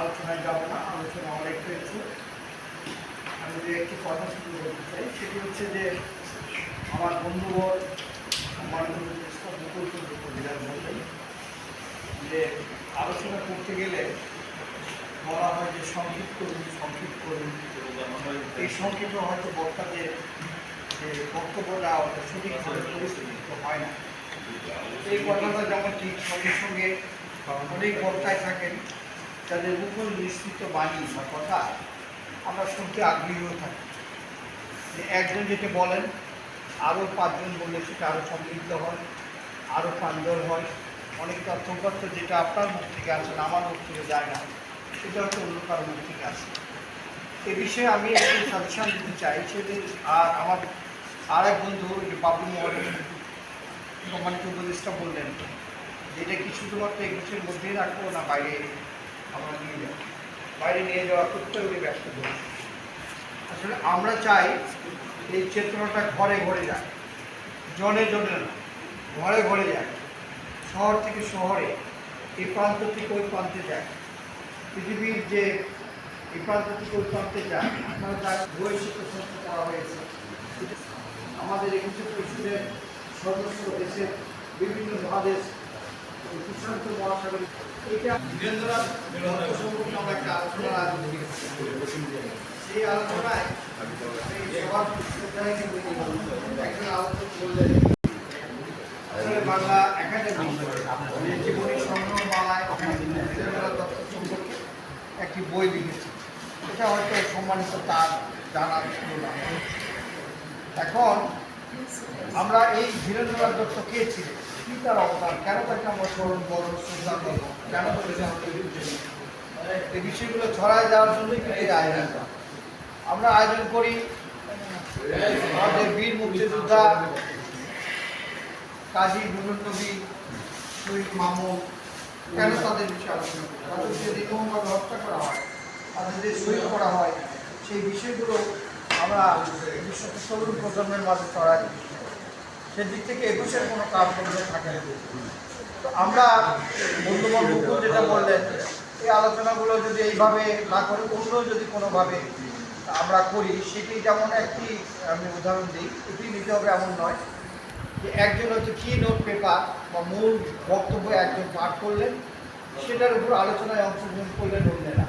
আলোচনায় যাব না, আলোচনা অনেক হয়েছে। আমি যে একটি কথা শুরু করতে চাই, সেটি হচ্ছে যে আমার বন্ধুবর মাননীয় যে আলোচনা করতে গেলে বলা হয় যে সংক্ষিপ্ত সংক্ষিপ্ত। করুন এই সংক্ষিপ্ত হয়তো বক্তাদের যে বক্তব্য দেওয়া হতো সঠিকভাবে পরিস্থিতি হয় না। এই কথাটা যেমন ঠিক সঙ্গে সঙ্গে অনেক বক্তায় থাকেন তাদের উপর নিশ্চিত বাণী বা কথা আমরা শুনতে আগ্রহীও থাকি। যে একজন যেটা বলেন, আরও পাঁচজন বললে সেটা আরও সমৃদ্ধ হয়, আরও প্রাঞ্জল হয়। অনেক তথ্যপত্র যেটা আপনার মুখ থেকে আসে না, আমার মুখ থেকে যায় না, সেটা হচ্ছে অন্য কারও মুখ থেকে আসে। এ বিষয়ে আমি একটু সাজেশন দিতে চাই সেটি আর আমার আর এক বন্ধু, যে বাবু কোম্পানিকে উপদেশটা বললেন যে এটা কি শুধুমাত্র একুশের মধ্যেই রাখব না বাইরে আমরা নিয়ে যাব বাইরে নিয়ে যাওয়ার ক্ষেত্রে উনি ব্যস্ত করেছেন আসলে আমরা চাই এই চেতনাটা ঘরে ঘরে যায় জনে জনে না, ঘরে ঘরে যায় শহর থেকে শহরে, এই প্রান্ত থেকে ওই প্রান্তে যায় পৃথিবীর যে এই প্রান্ত থেকে ওই প্রান্তে যায় আপনারা তার বৈশ্বিক প্রশংসা করা হয়েছে। আমাদের একুশে পরিষদের সদস্য, দেশের বিভিন্ন মহাদেশ এটা সম্পর্কে আলোচনা সেই একজন আলোচক বললেন বাংলা দত্ত সম্পর্কে একটি বই লিখেছে। এটা হয়তো সম্মানিত তার জানার এখন আমরা এই ধীরেন্দ্রনাথ দত্ত কে ছিলেন? কি তার অবদান কেন তাকে আমরা স্মরণ বড় শ্রদ্ধা করব? কেন তাকে নেই? এই বিষয়গুলো ছড়ায় যাওয়ার জন্যই কিন্তু এই আয়োজনটা আমরা আয়োজন করি আমাদের বীর মুক্তিযোদ্ধা কাজী নুরুল নবী শহীদ মামুন। কেন তাদের বিষয়ে আলোচনা করি? তাদের যে নির্মমভাবে হত্যা করা হয়, তাদের যে শহীদ করা হয়, সেই বিষয়গুলো আমরা বিশেষত তরুণ প্রজন্মের মাঝে ছড়াই সেদিক থেকে একুশের কোনো কাজ করতে থাকে তো আমরা বন্ধুবান মুকুল যেটা বললেন, এই আলোচনাগুলো যদি এইভাবে না করে অন্য যদি কোনোভাবে আমরা করি, সেটি যেমন একটি, আমি উদাহরণ দিই, এটি নিতে হবে এমন নয় যে একজন হচ্ছে কি নোট পেপার বা মূল বক্তব্য একজন পাঠ করলেন, সেটার উপর আলোচনায় অংশগ্রহণ করলেন অন্যেরা।